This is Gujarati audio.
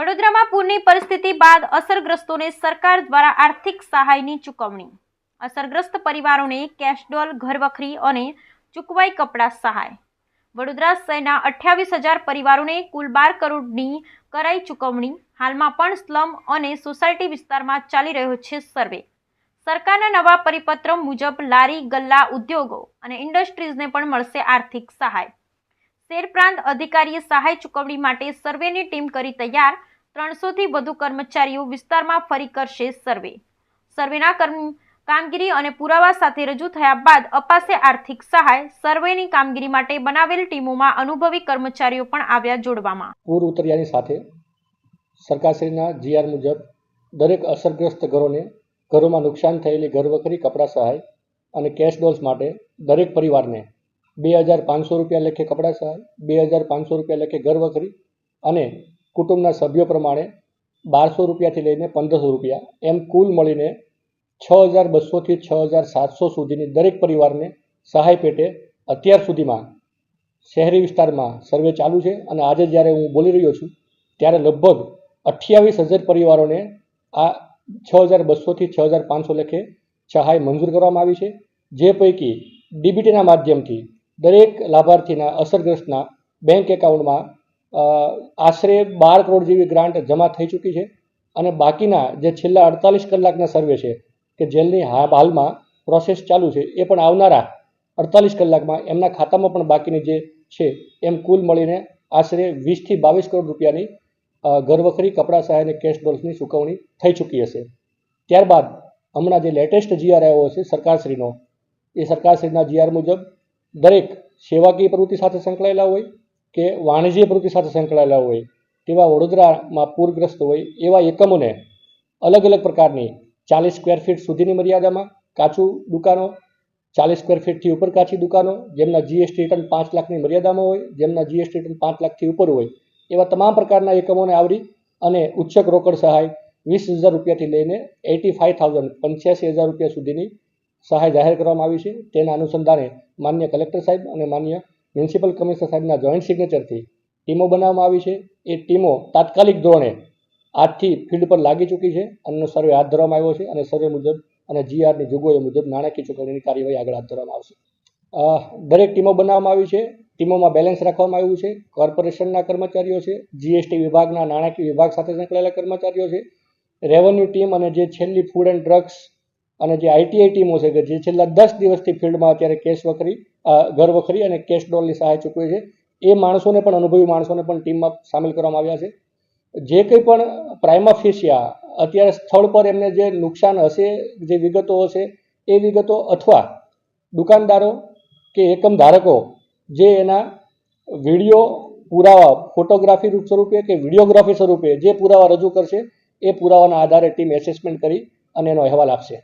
વડોદરામાં પૂરની પરિસ્થિતિ બાદ અસરગ્રસ્તોને સરકાર દ્વારા આર્થિક સહાયની ચૂકવણી. અસરગ્રસ્ત પરિવારોને કેશડોલ ઘરવખરી અને ચૂકવાઈ કપડાં સહાય. વડોદરા શહેરના અઠ્યાવીસ હજાર પરિવારોને કુલ બાર કરોડની કરાઈ ચૂકવણી. હાલમાં પણ સ્લમ અને સોસાયટી વિસ્તારમાં ચાલી રહ્યો છે સર્વે. સરકારના નવા પરિપત્ર મુજબ લારી, ગલ્લા, ઉદ્યોગો અને ઇન્ડસ્ટ્રીઝને પણ મળશે આર્થિક સહાય. શેર પ્રાંત અધિકારીએ સહાય ચૂકવણી માટે સર્વેની ટીમ કરી તૈયાર ત્રણસોથી વધુ કર્મચારીઓ વિસ્તારમાં ફરી કરશે સર્વે. સર્વેના કામગીરી અને પુરાવા સાથે રજૂ થયા બાદ અપાશે આર્થિક સહાય. સર્વેની કામગીરી માટે બનાવેલ ટીમોમાં અનુભવી કર્મચારીઓ પણ આવ્યા જોડવામાં. પૂર ઉતર્યાની સાથે સરકારશ્રીના જીઆર મુજબ દરેક અસરગ્રસ્ત ઘરોને ઘરોમાં નુકસાન થયેલી ઘરવખરી કપડાં સહાય અને કેશ ડોલ્સ માટે દરેક પરિવારને બે હજાર પાંચસો રૂપિયા લેખે કપડાં સહાય, બે હજાર પાંચસો રૂપિયા લેખે ઘરવખરી અને કુટુંબના સભ્યો પ્રમાણે બારસો રૂપિયાથી લઈને પંદરસો રૂપિયા. એમ કુલ મળીને છ હજાર બસોથી છ હજાર સાતસો સુધીની દરેક પરિવારને સહાય પેટે અત્યાર સુધીમાં શહેરી વિસ્તારમાં સર્વે ચાલુ છે અને આજે જ્યારે હું બોલી રહ્યો છું, ત્યારે લગભગ અઠ્યાવીસ હજાર પરિવારોને આ છ હજાર બસોથી છ હજાર પાંચસો લખે સહાય મંજૂર કરવામાં આવી છે. જે પૈકી ડીબીટીના માધ્યમથી દરેક લાભાર્થીના અસરગ્રસ્તના બેંક એકાઉન્ટમાં આશરે બાર કરોડ જેવી ગ્રાન્ટ જમા થઈ ચૂકી છે અને બાકીના જે છેલ્લા અડતાલીસ કલાકના સર્વે છે કે જેલની હાલમાં પ્રોસેસ ચાલુ છે એ પણ આવનારા અડતાલીસ કલાકમાં એમના ખાતામાં પણ બાકીની જે છે એમ કુલ મળીને આશરે વીસથી બાવીસ કરોડ રૂપિયાની ઘરવખરી, કપડાં સહાય અને કેશ ડોલ્સની ચૂકવણી થઈ ચૂકી હશે. ત્યારબાદ હમણાં જે લેટેસ્ટ જીઆર આવ્યો છે સરકારશ્રીનો, એ સરકારશ્રીના જીઆર મુજબ દરેક સેવાકીય પ્રવૃત્તિ સાથે સંકળાયેલા હોય કે વાણિજ્ય પ્રવૃત્તિ સાથે સંકળાયેલા હોય, તેવા વડોદરામાં પૂરગ્રસ્ત હોય, એવા એકમોને અલગ અલગ પ્રકારની ચાલીસ સ્ક્વેર ફીટ સુધીની મર્યાદામાં કાચું દુકાનો, ચાલીસ સ્ક્વેર ફીટથી ઉપર કાચી દુકાનો, જેમના જીએસટી રિટર્ન પાંચ લાખની મર્યાદામાં હોય, જેમના જીએસટી રિટર્ન પાંચ લાખથી ઉપર હોય, એવા તમામ પ્રકારના એકમોને આવરી અને ઉચ્ચક રોકડ સહાય વીસ હજાર રૂપિયાથી લઈને એટી ફાઇવ થાઉઝન્ડ પંચ્યાસી હજાર રૂપિયા સુધીની સહાય જાહેર કરવામાં આવી છે. તેના અનુસંધાને માન્ય કલેક્ટર સાહેબ અને માન્ય મ્યુનિસિપલ કમિશનર સાહેબના જોઈન્ટ સિગ્નેચરથી ટીમો બનાવવામાં આવી છે. એ ટીમો તાત્કાલિક ધોરણે આજથી ફિલ્ડ પર લાગી ચૂકી છે અને સર્વે હાથ ધરવામાં આવ્યો છે અને સર્વે મુજબ અને જીઆરની જોગવાઈઓ મુજબ નાણાકીય ચૂકવણીની કાર્યવાહી આગળ હાથ ધરવામાં આવશે. દરેક ટીમો બનાવવામાં આવી છે. ટીમોમાં બેલેન્સ રાખવામાં આવ્યું છે. કોર્પોરેશનના કર્મચારીઓ છે. જીએસટી વિભાગના નાણાકીય વિભાગ સાથે સંકળાયેલા કર્મચારીઓ છે. રેવન્યુ ટીમ અને જે છેલ્લી ફૂડ એન્ડ ડ્રગ્સ અને જે આઈટીઆઈ ટીમો છે કે જે છેલ્લા દસ દિવસથી ફિલ્ડમાં અત્યારે કેશ વખરી ઘર વખરી અને કેશ ડોલની સહાય ચૂકવે છે, એ માણસોને પણ, અનુભવી માણસોને પણ ટીમમાં સામેલ કરવામાં આવ્યા છે. જે કંઈ પણ પ્રાઇમા ફેશિયા અત્યારે સ્થળ પર એમને જે નુકસાન હશે, જે વિગતો હશે, એ વિગતો અથવા દુકાનદારો કે એકમ ધારકો જે એના વીડિયો પુરાવા, ફોટોગ્રાફી રૂપ સ્વરૂપે કે વિડીયોગ્રાફી સ્વરૂપે જે પુરાવા રજૂ કરશે, એ પુરાવાના આધારે ટીમ એસેસમેન્ટ કરી અને એનો અહેવાલ આપશે.